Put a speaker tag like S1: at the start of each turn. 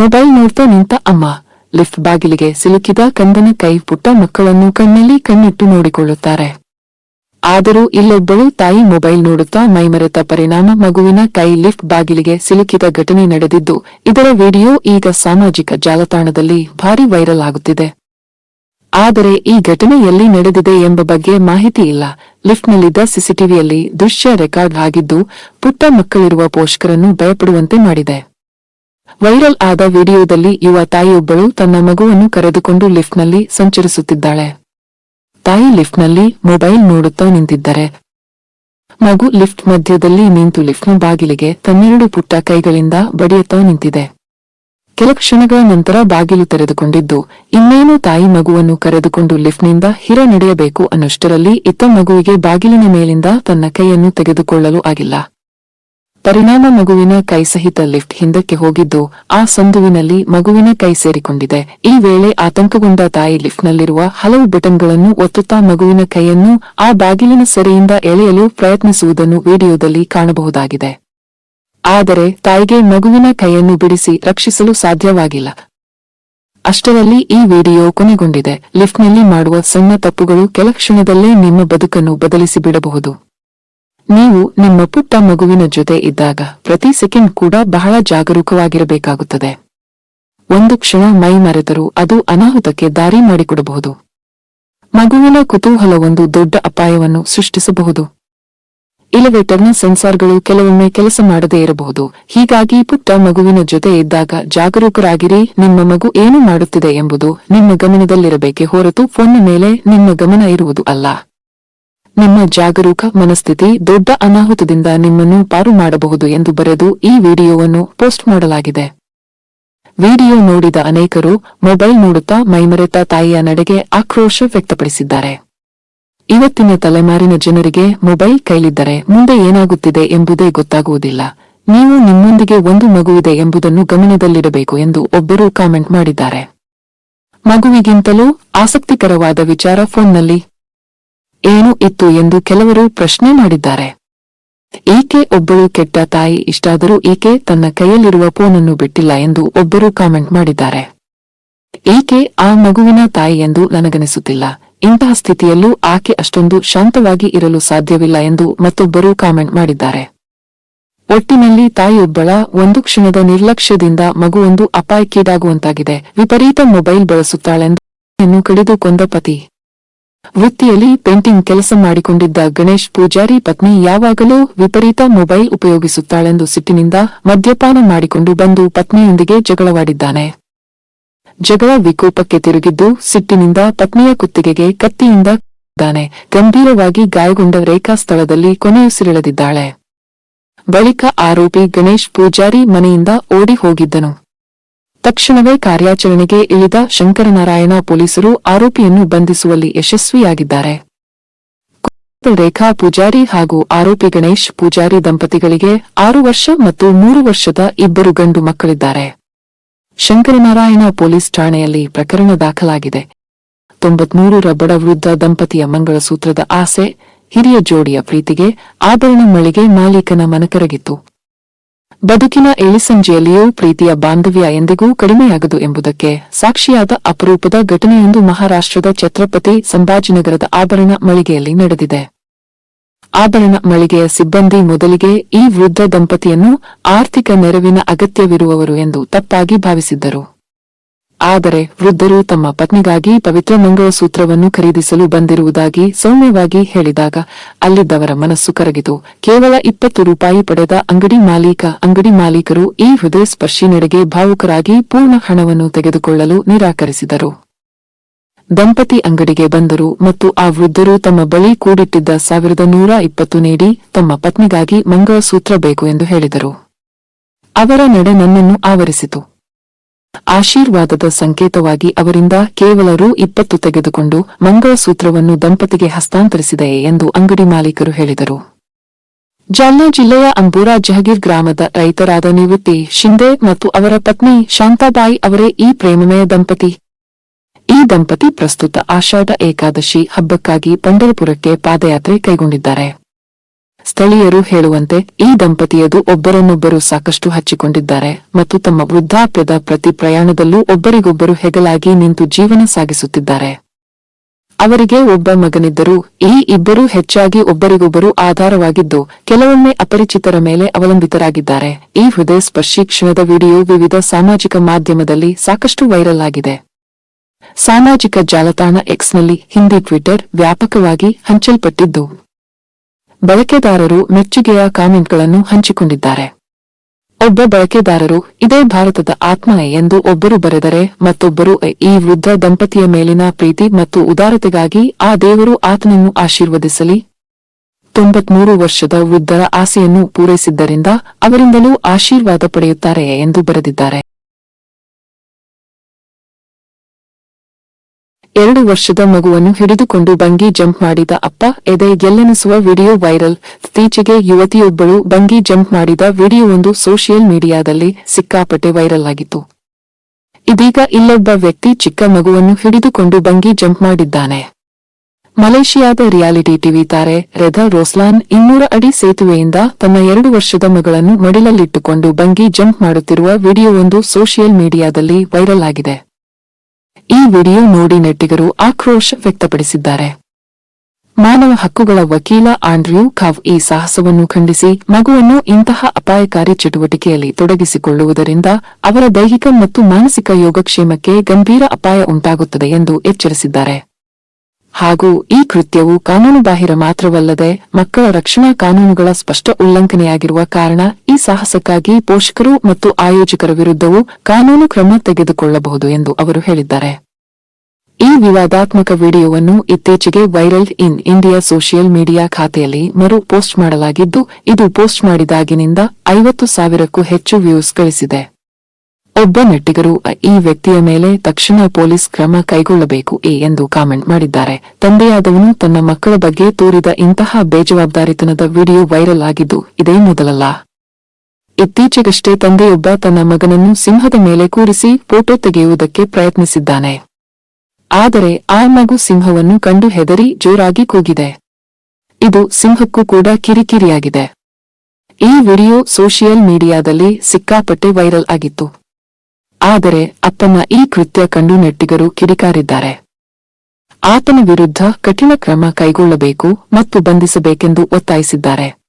S1: Mobile ನೋಡ್ತಾ ನಿಂತ ಅಮ್ಮ. ಲಿಫ್ಟ್ ಬಾಗಿಲಿಗೆ ಸಿಲುಕಿದ ಕಂದನ ಕೈ ಪುಟ್ಟ ಮಕ್ಕಳನ್ನು ಕಣ್ಣಲ್ಲಿ ಕಣ್ಣಿಟ್ಟು ನೋಡಿಕೊಳ್ಳುತ್ತಾರೆ. ಆದರೂ ಇಲ್ಲೊಬ್ಬಳು ತಾಯಿ ಮೊಬೈಲ್ ನೋಡುತ್ತಾ ಮೈಮರೆತ ಪರಿಣಾಮ ಮಗುವಿನ ಕೈ ಲಿಫ್ಟ್ ಬಾಗಿಲಿಗೆ ಸಿಲುಕಿದ ಘಟನೆ ನಡೆದಿದ್ದು, ಇದರ ವಿಡಿಯೋ ಈಗ ಸಾಮಾಜಿಕ ಜಾಲತಾಣದಲ್ಲಿ ಭಾರಿ ವೈರಲ್ ಆಗುತ್ತಿದೆ. ಆದರೆ ಈ ಘಟನೆ ಎಲ್ಲಿ ನಡೆದಿದೆ ಎಂಬ ಬಗ್ಗೆ ಮಾಹಿತಿ ಇಲ್ಲ. ಲಿಫ್ಟ್ನಲ್ಲಿದ್ದ ಸಿಸಿಟಿವಿಯಲ್ಲಿ ದೃಶ್ಯ ರೆಕಾರ್ಡ್ ಆಗಿದ್ದು, ಪುಟ್ಟ ಮಕ್ಕಳಿರುವ ಪೋಷಕರನ್ನು ಭಯಪಡುವಂತೆ ಮಾಡಿದೆ. ವೈರಲ್ ಆದ ವಿಡಿಯೋದಲ್ಲಿ ಯುವ ತಾಯಿಯೊಬ್ಬಳು ತನ್ನ ಮಗುವನ್ನು ಕರೆದುಕೊಂಡು ಲಿಫ್ಟ್ನಲ್ಲಿ ಸಂಚರಿಸುತ್ತಿದ್ದಾಳೆ. ತಾಯಿ ಲಿಫ್ಟ್ನಲ್ಲಿ ಮೊಬೈಲ್ ನೋಡುತ್ತಾ ನಿಂತಿದ್ದರೆ. ಮಗು ಲಿಫ್ಟ್ ಮಧ್ಯದಲ್ಲಿ ನಿಂತು ಲಿಫ್ಟ್ನ ಬಾಗಿಲಿಗೆ ತನ್ನೆರಡು ಪುಟ್ಟ ಕೈಗಳಿಂದ ಬಡಿಯುತ್ತಾ ನಿಂತಿದೆ. ಕೆಲ ಕ್ಷಣಗಳ ನಂತರ ಬಾಗಿಲು ತೆರೆದುಕೊಂಡಿದ್ದು, ಇನ್ನೇನು ತಾಯಿ ಮಗುವನ್ನು ಕರೆದುಕೊಂಡು ಲಿಫ್ಟ್ನಿಂದ ಹಿರ ನಡೆಯಬೇಕು ಅನ್ನಷ್ಟರಲ್ಲಿ ಇತ್ತ ಮಗುವಿಗೆ ಬಾಗಿಲಿನ ಮೇಲಿಂದ ತನ್ನ ಕೈಯನ್ನು ತೆಗೆದುಕೊಳ್ಳಲು ಆಗಿಲ್ಲ. ಪರಿಣಾಮ ಮಗುವಿನ ಕೈ ಸಹಿತ ಲಿಫ್ಟ್ ಹಿಂದಕ್ಕೆ ಹೋಗಿದ್ದು, ಆ ಸಂದುವಿನಲ್ಲಿ ಮಗುವಿನ ಕೈ ಸೇರಿಕೊಂಡಿದೆ. ಈ ವೇಳೆ ಆತಂಕಗೊಂಡ ತಾಯಿ ಲಿಫ್ಟ್ನಲ್ಲಿರುವ ಹಲವು ಬಟನ್ಗಳನ್ನು ಒತ್ತುತ್ತಾ ಮಗುವಿನ ಕೈಯನ್ನು ಆ ಬಾಗಿಲಿನ ಸೆರೆಯಿಂದ ಎಳೆಯಲು ಪ್ರಯತ್ನಿಸುವುದನ್ನು ವಿಡಿಯೋದಲ್ಲಿ ಕಾಣಬಹುದಾಗಿದೆ. ಆದರೆ ತಾಯಿಗೆ ಮಗುವಿನ ಕೈಯನ್ನು ಬಿಡಿಸಿ ರಕ್ಷಿಸಲು ಸಾಧ್ಯವಾಗಿಲ್ಲ. ಅಷ್ಟರಲ್ಲಿ ಈ ವಿಡಿಯೋ ಕೊನೆಗೊಂಡಿದೆ. ಲಿಫ್ಟ್ನಲ್ಲಿ ಮಾಡುವ ಸಣ್ಣ ತಪ್ಪುಗಳು ಕೆಲ ಕ್ಷಣದಲ್ಲೇ ನಿಮ್ಮ ಬದುಕನ್ನು ಬದಲಿಸಿ ಬಿಡಬಹುದು ನೀವು ನಿಮ್ಮ ಪುಟ್ಟ ಮಗುವಿನ ಜೊತೆ ಇದ್ದಾಗ ಪ್ರತಿ ಸೆಕೆಂಡ್ ಕೂಡ ಬಹಳ ಜಾಗರೂಕವಾಗಿರಬೇಕಾಗುತ್ತದೆ. ಒಂದು ಕ್ಷಣ ಮೈ ಮರೆತರೂ ಅದು ಅನಾಹುತಕ್ಕೆ ದಾರಿ ಮಾಡಿಕೊಡಬಹುದು. ಮಗುವಿನ ಕುತೂಹಲ ಒಂದು ದೊಡ್ಡ ಅಪಾಯವನ್ನು ಸೃಷ್ಟಿಸಬಹುದು. ಇಲೆವೇಟರ್ನ ಸೆನ್ಸಾರ್ಗಳು ಕೆಲವೊಮ್ಮೆ ಕೆಲಸ ಮಾಡದೇ ಇರಬಹುದು. ಹೀಗಾಗಿ ಪುಟ್ಟ ಮಗುವಿನ ಜೊತೆ ಇದ್ದಾಗ ಜಾಗರೂಕರಾಗಿರಿ, ನಿಮ್ಮ ಮಗು ಏನು ಮಾಡುತ್ತಿದೆ ಎಂಬುದು ನಿಮ್ಮ ಗಮನದಲ್ಲಿರಬೇಕೆ ಹೊರತು ಫೋನ್ನ ಮೇಲೆ ನಿಮ್ಮ ಗಮನ ಇರುವುದು ಅಲ್ಲ. ನಿಮ್ಮ ಜಾಗರೂಕ ಮನಸ್ಥಿತಿ ದೊಡ್ಡ ಅನಾಹುತದಿಂದ ನಿಮ್ಮನ್ನು ಪಾರು ಮಾಡಬಹುದು ಎಂದು ಬರೆದು ಈ ವಿಡಿಯೋವನ್ನು ಪೋಸ್ಟ್ ಮಾಡಲಾಗಿದೆ. ವಿಡಿಯೋ ನೋಡಿದ ಅನೇಕರು ಮೊಬೈಲ್ ನೋಡುತ್ತಾ ಮೈಮರೆತ ತಾಯಿಯ ನಡೆಗೆ ಆಕ್ರೋಶ ವ್ಯಕ್ತಪಡಿಸಿದ್ದಾರೆ. ಇವತ್ತಿನ ತಲೆಮಾರಿನ ಜನರಿಗೆ ಮೊಬೈಲ್ ಕೈಲಿದ್ದರೆ ಮುಂದೆ ಏನಾಗುತ್ತಿದೆ ಎಂಬುದೇ ಗೊತ್ತಾಗುವುದಿಲ್ಲ. ನೀವು ನಿಮ್ಮೊಂದಿಗೆ ಒಂದು ಮಗುವಿದೆ ಎಂಬುದನ್ನು ಗಮನದಲ್ಲಿಡಬೇಕು ಎಂದು ಒಬ್ಬರು ಕಾಮೆಂಟ್ ಮಾಡಿದ್ದಾರೆ. ಮಗುವಿಗಿಂತಲೂ ಆಸಕ್ತಿಕರವಾದ ವಿಚಾರ ಫೋನ್ನಲ್ಲಿ ಏನು ಇತ್ತು ಎಂದು ಕೆಲವರು ಪ್ರಶ್ನೆ ಮಾಡಿದ್ದಾರೆ. ಈಕೆ ಒಬ್ಬಳು ಕೆಟ್ಟ ತಾಯಿ? ಇಷ್ಟಾದರೂ ಈಕೆ ತನ್ನ ಕೈಯಲ್ಲಿರುವ ಫೋನನ್ನು ಬಿಟ್ಟಿಲ್ಲ ಎಂದು ಒಬ್ಬರು ಕಾಮೆಂಟ್ ಮಾಡಿದ್ದಾರೆ. ಈಕೆ ಆ ಮಗುವಿನ ತಾಯಿ ಎಂದು ನನಗನಿಸುತ್ತಿಲ್ಲ? ಇಂತಹ ಸ್ಥಿತಿಯಲ್ಲೂ ಆಕೆ ಅಷ್ಟೊಂದು ಶಾಂತವಾಗಿ ಇರಲು ಸಾಧ್ಯವಿಲ್ಲ ಎಂದು ಮತ್ತೊಬ್ಬರು ಕಾಮೆಂಟ್ ಮಾಡಿದ್ದಾರೆ. ಒಟ್ಟಿನಲ್ಲಿ ತಾಯಿಯೊಬ್ಬಳ ಒಂದು ಕ್ಷಣದ ನಿರ್ಲಕ್ಷ್ಯದಿಂದ ಮಗುವೊಂದು ಅಪಾಯಕ್ಕೀಡಾಗುವಂತಾಗಿದೆ. ವಿಪರೀತ ಮೊಬೈಲ್ ಬಳಸುತ್ತಾಳೆಂದು ಕಡಿದುಕೊಂದ ಪತಿ. ವೃತ್ತಿಯಲ್ಲಿ ಪೇಂಟಿಂಗ್ ಕೆಲಸ ಮಾಡಿಕೊಂಡಿದ್ದ ಗಣೇಶ್ ಪೂಜಾರಿ ಪತ್ನಿ ಯಾವಾಗಲೂ ವಿಪರೀತ ಮೊಬೈಲ್ ಉಪಯೋಗಿಸುತ್ತಾಳೆಂದು ಸಿಟ್ಟಿನಿಂದ ಮದ್ಯಪಾನ ಮಾಡಿಕೊಂಡು ಬಂದು ಪತ್ನಿಯೊಂದಿಗೆ ಜಗಳವಾಡಿದ್ದಾನೆ. ಜಗಳ ವಿಕೋಪಕ್ಕೆ ತಿರುಗಿದ್ದು ಸಿಟ್ಟಿನಿಂದ ಪತ್ನಿಯ ಕುತ್ತಿಗೆಗೆ ಕತ್ತಿಯಿಂದ ದ್ದಾನೆ ಗಂಭೀರವಾಗಿ ಗಾಯಗೊಂಡ ರೇಖಾ ಸ್ಥಳದಲ್ಲಿ ಕೊನೆಯುಸಿರೆಳೆದಿದ್ದಾಳೆ ಬಳಿಕ ಆರೋಪಿ ಗಣೇಶ್ ಪೂಜಾರಿ ಮನೆಯಿಂದ ಓಡಿ ಹೋಗಿದ್ದನು. ತಕ್ಷಣವೇ ಕಾರ್ಯಾಚರಣೆಗೆ ಇಳಿದ ಶಂಕರನಾರಾಯಣ ಪೊಲೀಸರು ಆರೋಪಿಯನ್ನು ಬಂಧಿಸುವಲ್ಲಿ ಯಶಸ್ವಿಯಾಗಿದ್ದಾರೆ. ರೇಖಾ ಪೂಜಾರಿ ಹಾಗೂ ಆರೋಪಿ ಗಣೇಶ್ ಪೂಜಾರಿ ದಂಪತಿಗಳಿಗೆ ಆರು ವರ್ಷ ಮತ್ತು ಮೂರು ವರ್ಷದ ಇಬ್ಬರು ಗಂಡು ಮಕ್ಕಳಿದ್ದಾರೆ. ಶಂಕರನಾರಾಯಣ ಪೊಲೀಸ್ ಠಾಣೆಯಲ್ಲಿ ಪ್ರಕರಣ ದಾಖಲಾಗಿದೆ. ತೊಂಬತ್ಮೂರರ ಬಡ ವೃದ್ಧ ದಂಪತಿಯ ಮಂಗಳಸೂತ್ರದ ಆಸೆ, ಹಿರಿಯ ಜೋಡಿಯ ಪ್ರೀತಿಗೆ ಆಭರಣ ಮಳಿಗೆ ಮಾಲೀಕನ ಮನಕರಗಿತ್ತು. ಬದುಕಿನ ಇಳಿಸಂಜೆಯಲ್ಲಿಯೂ ಪ್ರೀತಿಯ ಬಾಂಧವ್ಯ ಎಂದಿಗೂ ಕಡಿಮೆಯಾಗದು ಎಂಬುದಕ್ಕೆ ಸಾಕ್ಷಿಯಾದ ಅಪರೂಪದ ಘಟನೆಯೊಂದು ಮಹಾರಾಷ್ಟ್ರದ ಛತ್ರಪತಿ ಸಂಭಾಜಿನಗರದ ಆಭರಣ ಮಳಿಗೆಯಲ್ಲಿ ನಡೆದಿದೆ. ಆಭರಣ ಮಳಿಗೆಯ ಸಿಬ್ಬಂದಿ ಮೊದಲಿಗೆ ಈ ವೃದ್ಧ ದಂಪತಿಯನ್ನು ಆರ್ಥಿಕ ನೆರವಿನ ಅಗತ್ಯವಿರುವವರು ಎಂದು ತಪ್ಪಾಗಿ ಭಾವಿಸಿದ್ದರು. ಆದರೆ ವೃದ್ಧರು ತಮ್ಮ ಪತ್ನಿಗಾಗಿ ಪವಿತ್ರ ಮಂಗಳಸೂತ್ರವನ್ನು ಖರೀದಿಸಲು ಬಂದಿರುವುದಾಗಿ ಸೌಮ್ಯವಾಗಿ ಹೇಳಿದಾಗ ಅಲ್ಲಿದ್ದವರ ಮನಸ್ಸು ಕರಗಿತು. ಕೇವಲ ಇಪ್ಪತ್ತು ರೂಪಾಯಿ ಪಡೆದ ಅಂಗಡಿ ಮಾಲೀಕ, ಅಂಗಡಿ ಮಾಲೀಕರು ಈ ಹೃದಯ ಸ್ಪರ್ಶಿ ನಡೆಗೆ ಭಾವುಕರಾಗಿ ಪೂರ್ಣ ಹಣವನ್ನು ತೆಗೆದುಕೊಳ್ಳಲು ನಿರಾಕರಿಸಿದರು. ದಂಪತಿ ಅಂಗಡಿಗೆ ಬಂದರು ಮತ್ತು ಆ ವೃದ್ಧರು ತಮ್ಮ ಬಳಿ ಕೂಡಿಟ್ಟಿದ್ದ ಸಾವಿರದ ನೂರ ಇಪ್ಪತ್ತು ನೀಡಿ ತಮ್ಮ ಪತ್ನಿಗಾಗಿ ಮಂಗಳಸೂತ್ರ ಬೇಕು ಎಂದು ಹೇಳಿದರು. ಅವರ ನಡೆ ನನ್ನನ್ನು ಆವರಿಸಿತು. ಆಶೀರ್ವಾದದ ಸಂಕೇತವಾಗಿ ಅವರಿಂದ ಕೇವಲ ರು ಇಪ್ಪತ್ತು ತೆಗೆದುಕೊಂಡು ಮಂಗಳಸೂತ್ರವನ್ನು ದಂಪತಿಗೆ ಹಸ್ತಾಂತರಿಸಿದೆ ಎಂದು ಅಂಗಡಿ ಮಾಲೀಕರು ಹೇಳಿದರು. ಜಾಲ್ನಾ ಜಿಲ್ಲೆಯ ಅಂಬೂರಾ ಜಹಗೀರ್ ಗ್ರಾಮದ ರೈತರಾದ ನಿವೃತ್ತಿ ಶಿಂದೆ ಮತ್ತು ಅವರ ಪತ್ನಿ ಶಾಂತಾಬಾಯಿ ಅವರೇ ಈ ಪ್ರೇಮಮಯ ದಂಪತಿ. ಈ ದಂಪತಿ ಪ್ರಸ್ತುತ ಆಷಾಢ ಏಕಾದಶಿ ಹಬ್ಬಕ್ಕಾಗಿ ಪಂಡರಪುರಕ್ಕೆ ಪಾದಯಾತ್ರೆ ಕೈಗೊಂಡಿದ್ದಾರೆ. ಸ್ಥಳೀಯರು ಹೇಳುವಂತೆ ಈ ದಂಪತಿಯದು ಒಬ್ಬರನ್ನೊಬ್ಬರು ಸಾಕಷ್ಟು ಹಚ್ಚಿಕೊಂಡಿದ್ದಾರೆ ಮತ್ತು ತಮ್ಮ ವೃದ್ಧಾಪ್ಯದ ಪ್ರತಿ ಪ್ರಯಾಣದಲ್ಲೂ ಒಬ್ಬರಿಗೊಬ್ಬರು ಹೆಗಲಾಗಿ ನಿಂತು ಜೀವನ ಸಾಗಿಸುತ್ತಿದ್ದಾರೆ. ಅವರಿಗೆ ಒಬ್ಬ ಮಗನಿದ್ದರೂ, ಈ ಇಬ್ಬರೂ ಹೆಚ್ಚಾಗಿ ಒಬ್ಬರಿಗೊಬ್ಬರು ಆಧಾರವಾಗಿದ್ದು, ಕೆಲವೊಮ್ಮೆ ಅಪರಿಚಿತರ ಮೇಲೆ ಅವಲಂಬಿತರಾಗಿದ್ದಾರೆ. ಈ ಹೃದಯ ಸ್ಪರ್ಶಿ ಕ್ಷಣದ ವಿಡಿಯೋ ವಿವಿಧ ಸಾಮಾಜಿಕ ಮಾಧ್ಯಮದಲ್ಲಿ ಸಾಕಷ್ಟು ವೈರಲ್ ಆಗಿದೆ. ಸಾಮಾಜಿಕ ಜಾಲತಾಣ ಎಕ್ಸ್ನಲ್ಲಿ ಹಿಂದಿ ಟ್ವಿಟರ್ ವ್ಯಾಪಕವಾಗಿ ಹಂಚಲ್ಪಟ್ಟಿದ್ದು. ಬಳಕೆದಾರರು ಮೆಚ್ಚುಗೆಯ ಕಾಮೆಂಟ್ಗಳನ್ನು ಹಂಚಿಕೊಂಡಿದ್ದಾರೆ. ಒಬ್ಬ ಬಳಕೆದಾರರು, ಇದೇ ಭಾರತದ ಆತ್ಮ ಎಂದು ಒಬ್ಬರು ಬರೆದರೆ ಮತ್ತೊಬ್ಬರು ಈ ವೃದ್ಧ ದಂಪತಿಯ ಮೇಲಿನ ಪ್ರೀತಿ ಮತ್ತು ಉದಾರತೆಗಾಗಿ ಆ ದೇವರು ಆತನನ್ನು ಆಶೀರ್ವದಿಸಲಿ. ತೊಂಬತ್ಮೂರು ವರ್ಷದ ವೃದ್ಧರ ಆಸೆಯನ್ನು ಪೂರೈಸಿದ್ದರಿಂದ ಅವರಿಂದಲೂ ಆಶೀರ್ವಾದ ಪಡೆಯುತ್ತಾರೆ ಎಂದು ಬರೆದಿದ್ದಾರೆ. ಎರಡು ವರ್ಷದ ಮಗುವನ್ನು ಹಿಡಿದುಕೊಂಡು ಬಂಗಿ ಜಂಪ್ ಮಾಡಿದ ಅಪ್ಪ ಎದೆ ಗೆಲ್ಲೆನಿಸುವ ವಿಡಿಯೋ ವೈರಲ್. ಇತ್ತೀಚೆಗೆ ಯುವತಿಯೊಬ್ಬಳು ಬಂಗಿ ಜಂಪ್ ಮಾಡಿದ ವಿಡಿಯೋವೊಂದು ಸೋಷಿಯಲ್ ಮೀಡಿಯಾದಲ್ಲಿ ಸಿಕ್ಕಾಪಟ್ಟೆ ವೈರಲ್ ಆಗಿತ್ತು. ಇದೀಗ ಇಲ್ಲೊಬ್ಬ ವ್ಯಕ್ತಿ ಚಿಕ್ಕ ಮಗುವನ್ನು ಹಿಡಿದುಕೊಂಡು ಬಂಗಿ ಜಂಪ್ ಮಾಡಿದ್ದಾನೆ. ಮಲೇಷಿಯಾದ ರಿಯಾಲಿಟಿ ಟಿವಿ ತಾರೆ ರೆಧಾ ರೋಸ್ಲಾನ್ ಇನ್ನೂರ ಅಡಿ ಸೇತುವೆಯಿಂದ ತನ್ನ ಎರಡು ವರ್ಷದ ಮಗಳನ್ನು ಮಡಿಲಲ್ಲಿಟ್ಟುಕೊಂಡು ಬಂಗಿ ಜಂಪ್ ಮಾಡುತ್ತಿರುವ ವಿಡಿಯೋವೊಂದು ಸೋಷಿಯಲ್ ಮೀಡಿಯಾದಲ್ಲಿ ವೈರಲ್ ಆಗಿದೆ. ವಿಡಿಯೋ ನೋಡಿ ನೆಟ್ಟಿಗರು ಆಕ್ರೋಶ ವ್ಯಕ್ತಪಡಿಸಿದ್ದಾರೆ. ಮಾನವ ಹಕ್ಕುಗಳ ವಕೀಲ ಆಂಡ್ರ್ಯೂ ಖಾವ್ ಈ ಸಾಹಸವನ್ನು ಖಂಡಿಸಿ ಮಗುವನ್ನು ಇಂತಹ ಅಪಾಯಕಾರಿ ಚಟುವಟಿಕೆಯಲ್ಲಿ ತೊಡಗಿಸಿಕೊಳ್ಳುವುದರಿಂದ ಅವರ ದೈಹಿಕ ಮತ್ತು ಮಾನಸಿಕ ಯೋಗಕ್ಷೇಮಕ್ಕೆ ಗಂಭೀರ ಅಪಾಯ ಉಂಟಾಗುತ್ತದೆ ಎಂದು ಎಚ್ಚರಿಸಿದ್ದಾರೆ. ಹಾಗೂ ಈ ಕೃತ್ಯವು ಕಾನೂನುಬಾಹಿರ ಮಾತ್ರವಲ್ಲದೆ ಮಕ್ಕಳ ರಕ್ಷಣಾ ಕಾನೂನುಗಳ ಸ್ಪಷ್ಟ ಉಲ್ಲಂಘನೆಯಾಗಿರುವ ಕಾರಣ ಈ ಸಾಹಸಕ್ಕಾಗಿ ಪೋಷಕರು ಮತ್ತು ಆಯೋಜಕರ ವಿರುದ್ಧವೂ ಕಾನೂನು ಕ್ರಮ ತೆಗೆದುಕೊಳ್ಳಬಹುದು ಎಂದು ಅವರು ಹೇಳಿದ್ದಾರೆ. ವಿವಾದಾತ್ಮಕ ವಿಡಿಯೋವನ್ನು ಇತ್ತೀಚೆಗೆ viral in India social media ಖಾತೆಯಲ್ಲಿ ಮರು ಪೋಸ್ಟ್ ಮಾಡಲಾಗಿದ್ದು, ಇದು ಪೋಸ್ಟ್ ಮಾಡಿದಾಗಿನಿಂದ ಐವತ್ತು ಸಾವಿರಕ್ಕೂ ಹೆಚ್ಚು ವ್ಯೂಸ್ ಗಳಿಸಿದೆ. ಒಬ್ಬ ನೆಟ್ಟಿಗರು ಈ ವ್ಯಕ್ತಿಯ ಮೇಲೆ ತಕ್ಷಣ ಪೊಲೀಸ್ ಕ್ರಮ ಕೈಗೊಳ್ಳಬೇಕು ಎ ಎಂದು ಕಾಮೆಂಟ್ ಮಾಡಿದ್ದಾರೆ. ತಂದೆಯಾದವನು ತನ್ನ ಮಕ್ಕಳ ಬಗ್ಗೆ ತೋರಿದ ಇಂತಹ ಬೇಜವಾಬ್ದಾರಿತನದ ವಿಡಿಯೋ ವೈರಲ್ ಆಗಿದ್ದು, ಇದೇ ಮೊದಲಲ್ಲ. ಇತ್ತೀಚೆಗಷ್ಟೇ ತಂದೆಯೊಬ್ಬ ತನ್ನ ಮಗನನ್ನು ಸಿಂಹದ ಮೇಲೆ ಕೂರಿಸಿ ಫೋಟೋ ತೆಗೆಯುವುದಕ್ಕೆ ಪ್ರಯತ್ನಿಸಿದ್ದಾನೆ. ಆದರೆ ಆ ಮಗು ಸಿಂಹವನ್ನು ಕಂಡು ಹೆದರಿ ಜೋರಾಗಿ ಕೂಗಿದೆ. ಇದು ಸಿಂಹಕ್ಕೂ ಕೂಡ ಕಿರಿಕಿರಿಯಾಗಿದೆ. ಈ ವಿಡಿಯೋ ಸೋಷಿಯಲ್ ಮೀಡಿಯಾದಲ್ಲಿ ಸಿಕ್ಕಾಪಟ್ಟೆ ವೈರಲ್ ಆಗಿತ್ತು. ಆದರೆ ಅಪ್ಪನ ಈ ಕೃತ್ಯ ಕಂಡು ನೆಟ್ಟಿಗರು ಕಿಡಿಕಾರಿದ್ದಾರೆ. ಆತನ ವಿರುದ್ಧ ಕಠಿಣ ಕ್ರಮ ಕೈಗೊಳ್ಳಬೇಕು ಮತ್ತು ಬಂಧಿಸಬೇಕೆಂದು ಒತ್ತಾಯಿಸಿದ್ದಾರೆ.